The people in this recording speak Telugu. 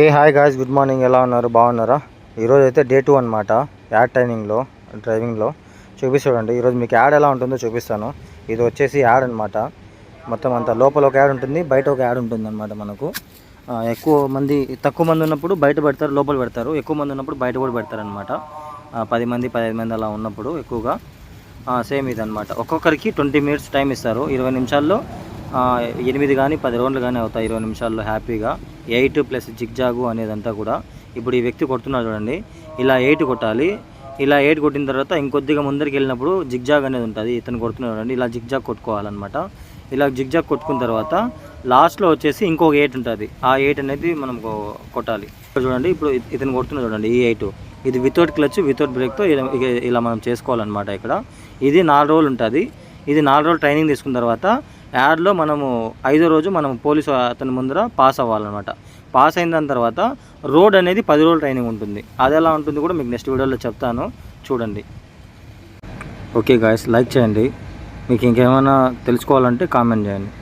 ఏ హాయ్ గాయ్స్ గుడ్ మార్నింగ్ ఎలా ఉన్నారు? బాగున్నారా? ఈరోజు అయితే డే టూ అనమాట యాడ్ ట్రైనింగ్లో డ్రైవింగ్లో చూపిస్తాడండి. ఈరోజు మీకు యాడ్ ఎలా ఉంటుందో చూపిస్తాను. ఇది వచ్చేసి యాడ్ అనమాట మొత్తం అంతా లోపల ఒక యాడ్ ఉంటుంది బయట ఒక యాడ్ ఉంటుంది అనమాట మనకు. ఎక్కువ మంది తక్కువ మంది ఉన్నప్పుడు బయట పెడతారు లోపల పెడతారు. ఎక్కువ మంది ఉన్నప్పుడు బయట కూడా పెడతారు అనమాట పది మంది పదిహేను మంది అలా ఉన్నప్పుడు ఎక్కువగా. సేమ్ ఇది అనమాట ఒక్కొక్కరికి ట్వంటీ మినిట్స్ టైం ఇస్తారు. ఇరవై నిమిషాల్లో ఎనిమిది కానీ పది రౌండ్లు కానీ అవుతాయి ఇరవై నిమిషాల్లో హ్యాపీగా. ఎయిట్ ప్లస్ జిగ్జాగు అనేదంతా కూడా ఇప్పుడు ఈ వ్యక్తి కొడుతున్నాడు చూడండి. ఇలా ఎయిట్ కొట్టాలి. ఇలా ఎయిట్ కొట్టిన తర్వాత ఇంకొద్దిగా ముందరికి వెళ్ళినప్పుడు జిగ్జాగ్ అనేది ఉంటుంది. ఇతను కొడుతున్నాడు చూడండి. ఇలా జిగ్జాగ్ కొట్టుకోవాలన్నమాట. ఇలా జిగ్జాగ్ కొట్టుకున్న తర్వాత లాస్ట్లో వచ్చేసి ఇంకొక ఎయిట్ ఉంటుంది. ఆ ఎయిట్ అనేది మనం కొట్టాలి. చూడండి ఇప్పుడు ఇతను కొడుతున్నాడు చూడండి ఈ ఎయిట్. ఇది వితౌట్ క్లచ్ వితౌట్ బ్రేక్తో ఇలా మనం చేసుకోవాలన్నమాట ఇక్కడ. ఇది నాలుగు రోజులు ఉంటుంది. ఇది నాలుగు రోజులు ట్రైనింగ్ తీసుకున్న తర్వాత యాడ్లో మనము ఐదో రోజు మనం పోలీసు అతని ముందర పాస్ అవ్వాలన్నమాట. పాస్ అయిన దాని తర్వాత రోడ్ అనేది పది రోజులు ట్రైనింగ్ ఉంటుంది. అది ఎలా ఉంటుంది కూడా మీకు నెక్స్ట్ వీడియోలో చెప్తాను. చూడండి. ఓకే గాయస్ లైక్ చేయండి. మీకు ఇంకేమైనా తెలుసుకోవాలంటే కామెంట్ చేయండి.